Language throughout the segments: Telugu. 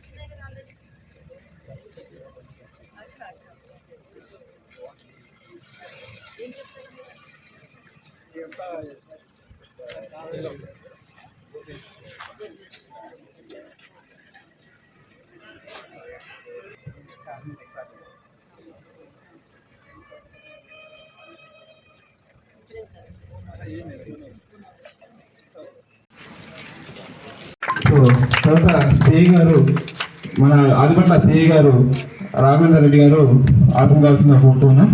కెమెరాస్ ఉన్నాయి కదా ఆల్రెడీ అచ్చా అచ్చా ఏం చేస్తారు మీరు? సో తర్వాత సిఐ గారు మన ఆదిపట్ల సిఐ గారు రాఘవేంద్ర రెడ్డి గారు ఆశించాల్సిన కోరుతున్నాం.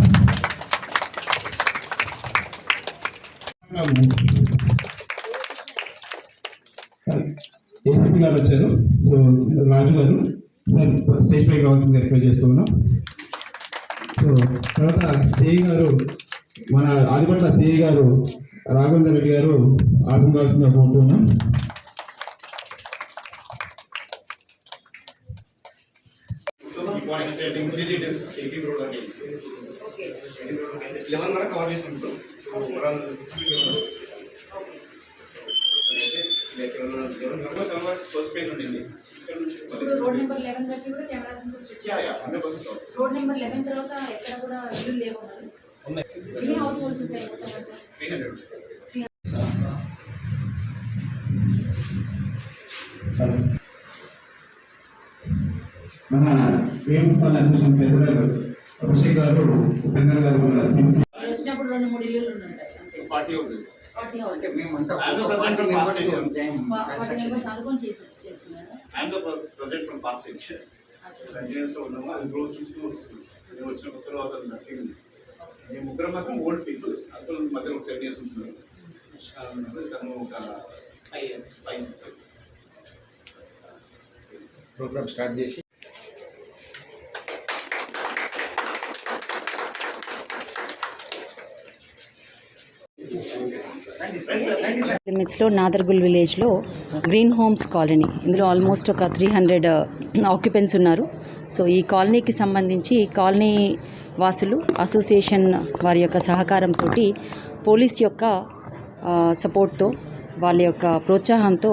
ఏసీపీ గారు వచ్చారు. సో రాజు గారు సార్ స్టేజ్ పైకి రావాల్సింది రిక్వెస్ట్ చేస్తూ ఉన్నాం సో తర్వాత సిఐ గారు మన ఆదిపట్ల సిఐ గారు రాఘవేంద్ర రెడ్డి గారు ఆశించాల్సిన కోరుతున్నాం. Till it is 80 crore again. Okay 80 crore again. 11 వరకు కవర్ చేసాం ఇప్పుడు so overall fifty first page ఉండింది ఇప్పుడు రోడ్ నెంబర్ లెవెన్ వరకు కూడా కెమెరాస్ అంతా స్విచ్ యా yeah hundred percent road number eleven తర్వాత ఎక్కడ కూడా ఇల్లు లేవు మరి. ఉన్నాయి ఎన్ని హౌస్ హోల్డ్స్ ఉంటాయి మొత్తం అంటే? త్రీ హండ్రెడ్ మన వేణుగోపాల్ అసోసియేషన్ పెద్దగారు అభిషేక్ గారు ఉపేంద్ర గారు మన సింపుల్ మీరు వచ్చినప్పుడు రెండు మూడు ఇల్లులు ఉంటాయి అంతే ఫార్టీ హౌసెస్ ఫార్టీ హౌసెస్ మేమంతా I'm the president from past eight years. Forty members అనుకొని చేసి చేసుకున్నారా I'm the project from past eight years అచ్చా. కంటిన్యూస్లో ఉన్నాము అది గ్రోత్ చూస్తూ వస్తుంది నేను వచ్చిన కొత్తలో అతను నథింగ్ మేము ముగ్గురు మాత్రం ఓల్డ్ పీపుల్ అతను మధ్యలో ఒక సెవెన్ ఇయర్స్ ఉంటున్నారు. ఆ, తను ఒక ఫైవ్ సిక్స్ ప్రోగ్రామ్ స్టార్ట్ చేసి మిక్స్లో నాదర్గుల్ విలేజ్లో గ్రీన్ హోమ్స్ కాలనీ. ఇందులో ఆల్మోస్ట్ ఒక త్రీ హండ్రెడ్ ఆక్యుపెంట్స్ ఉన్నారు. సో ఈ కాలనీకి సంబంధించి కాలనీ వాసులు అసోసియేషన్ వారి యొక్క సహకారంతో పోలీస్ యొక్క uh, సపోర్ట్తో వాళ్ళ యొక్క ప్రోత్సాహంతో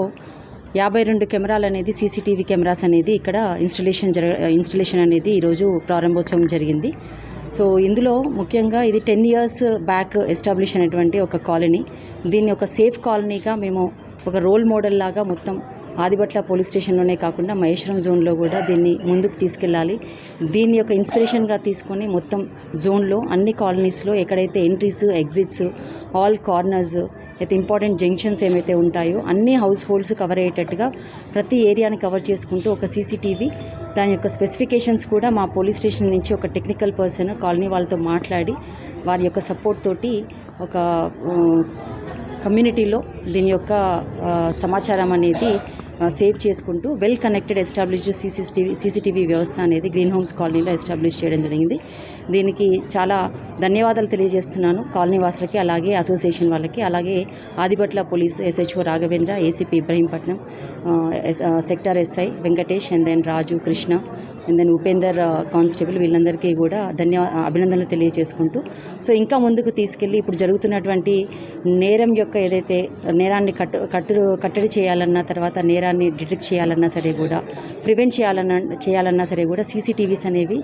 యాభై రెండు కెమెరాలు అనేది సీసీటీవీ కెమెరాస్ అనేది ఇక్కడ ఇన్స్టలేషన్ జరగ ఇన్స్టలేషన్ అనేది ఈరోజు ప్రారంభోత్సవం జరిగింది. సో ఇందులో ముఖ్యంగా ఇది టెన్ ఇయర్స్ బ్యాక్ ఎస్టాబ్లిష్ అయినటువంటి ఒక కాలనీ. దీన్ని ఒక సేఫ్ కాలనీగా మేము ఒక రోల్ మోడల్ లాగా మొత్తం ఆదిబట్ల పోలీస్ స్టేషన్లోనే కాకుండా మహేశ్వరం జోన్లో కూడా దీన్ని ముందుకు తీసుకెళ్ళాలి. దీన్ని యొక్క ఇన్స్పిరేషన్గా తీసుకొని మొత్తం జోన్లో అన్ని కాలనీస్లో ఎక్కడైతే ఎంట్రీస్ ఎగ్జిట్స్ ఆల్ కార్నర్స్ అయితే ఇంపార్టెంట్ జంక్షన్స్ ఏమైతే ఉంటాయో అన్ని హౌస్ హోల్డ్స్ కవర్ అయ్యేటట్టుగా ప్రతి ఏరియాని కవర్ చేసుకుంటూ ఒక సీసీటీవీ దాని యొక్క స్పెసిఫికేషన్స్ కూడా మా పోలీస్ స్టేషన్ నుంచి ఒక టెక్నికల్ పర్సన్ కాలనీ వాళ్ళతో మాట్లాడి వారి యొక్క సపోర్ట్ తోటి ఒక కమ్యూనిటీలో దీని యొక్క సమాచారం అనేది సేవ్ చేసుకుంటూ well connected established CCTV CCTV వ్యవస్థ అనేది గ్రీన్ హోమ్స్ కాలనీలో ఎస్టాబ్లిష్ చేయడం జరిగింది. దీనికి చాలా ధన్యవాదాలు తెలియజేస్తున్నాను కాలనీ వాసులకి అలాగే అసోసియేషన్ వాళ్ళకి అలాగే Adibatla police SHO Raghavendra ACP Ibrahimpatnam yes- sector SI Venkatesh and then Raju Krishna and then Upender constable వీళ్ళందరికీ కూడా ధన్యవా అభినందనలు తెలియజేసుకుంటూ సో ఇంకా ముందుకు తీసుకెళ్ళి ఇప్పుడు జరుగుతున్నటువంటి నేరం యొక్క ఏదైతే నేరాన్ని కట్టు కట్టు కట్టడి చేయాలన్నా తర్వాత నేరాన్ని డిటెక్ట్ చేయాలన్నా సరే కూడా ప్రివెంట్ చేయాలన్నా చేయాలన్నా సరే కూడా సీసీటీవీస్ అనేవి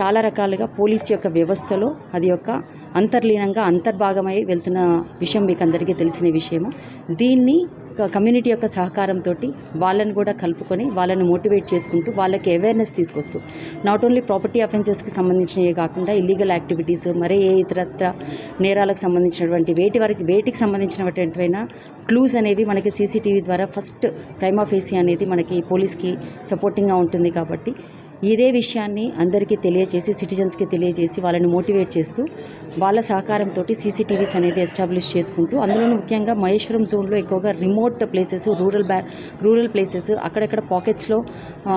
చాలా రకాలుగా పోలీస్ యొక్క వ్యవస్థలో అది యొక్క అంతర్లీనంగా అంతర్భాగమై వెళ్తున్న విషయం మీకు అందరికీ తెలిసిన విషయము. దీన్ని కమ్యూనిటీ యొక్క సహకారంతో వాళ్ళని కూడా కలుపుకొని వాళ్ళని మోటివేట్ చేసుకుంటూ వాళ్ళకి అవేర్నెస్ తీసుకొస్తూ నాట్ ఓన్లీ ప్రాపర్టీ అఫెన్సెస్కి సంబంధించినవి కాకుండా ఇల్లీగల్ యాక్టివిటీస్ మరే ఏ ఇతరత్ర నేరాలకు సంబంధించినటువంటి వేటి వరకు వేటికి సంబంధించినటువంటివైనా క్లూస్ అనేవి మనకి సీసీటీవీ ద్వారా ఫస్ట్ ప్రైమా ఫేసీ అనేది మనకి పోలీస్కి సపోర్టింగ్గా ఉంటుంది కాబట్టి ఇదే విషయాన్ని అందరికీ తెలియజేసి సిటిజన్స్కి తెలియజేసి వాళ్ళని మోటివేట్ చేస్తూ వాళ్ళ సహకారంతో సీసీటీవీస్ అనేది ఎస్టాబ్లిష్ చేసుకుంటూ అందులో ముఖ్యంగా మహేశ్వరం జోన్లో ఎక్కువగా రిమోట్ ప్లేసెస్ రూరల్ బ్యా రూరల్ ప్లేసెస్ అక్కడక్కడ పాకెట్స్లో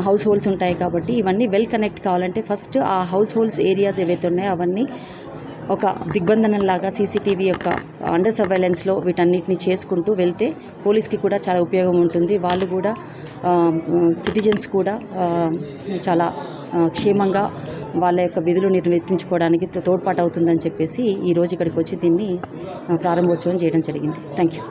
హౌస్ హోల్డ్స్ ఉంటాయి కాబట్టి ఇవన్నీ వెల్ కనెక్ట్ కావాలంటే ఫస్ట్ ఆ హౌస్ హోల్డ్స్ ఏరియాస్ ఏవైతే ఉన్నాయో అవన్నీ ఒక దిగ్బంధనంలాగా సీసీటీవీ యొక్క అండర్ సర్వైలెన్స్లో వీటన్నిటిని చేసుకుంటూ వెళ్తే పోలీస్కి కూడా చాలా ఉపయోగం ఉంటుంది. వాళ్ళు కూడా సిటిజన్స్ కూడా చాలా క్షేమంగా వాళ్ళ యొక్క విధులు నిర్వర్తించుకోవడానికి తోడ్పాటు అవుతుందని చెప్పేసి ఈరోజు ఇక్కడికి వచ్చి దీన్ని ప్రారంభోత్సవం చేయడం జరిగింది. Thank you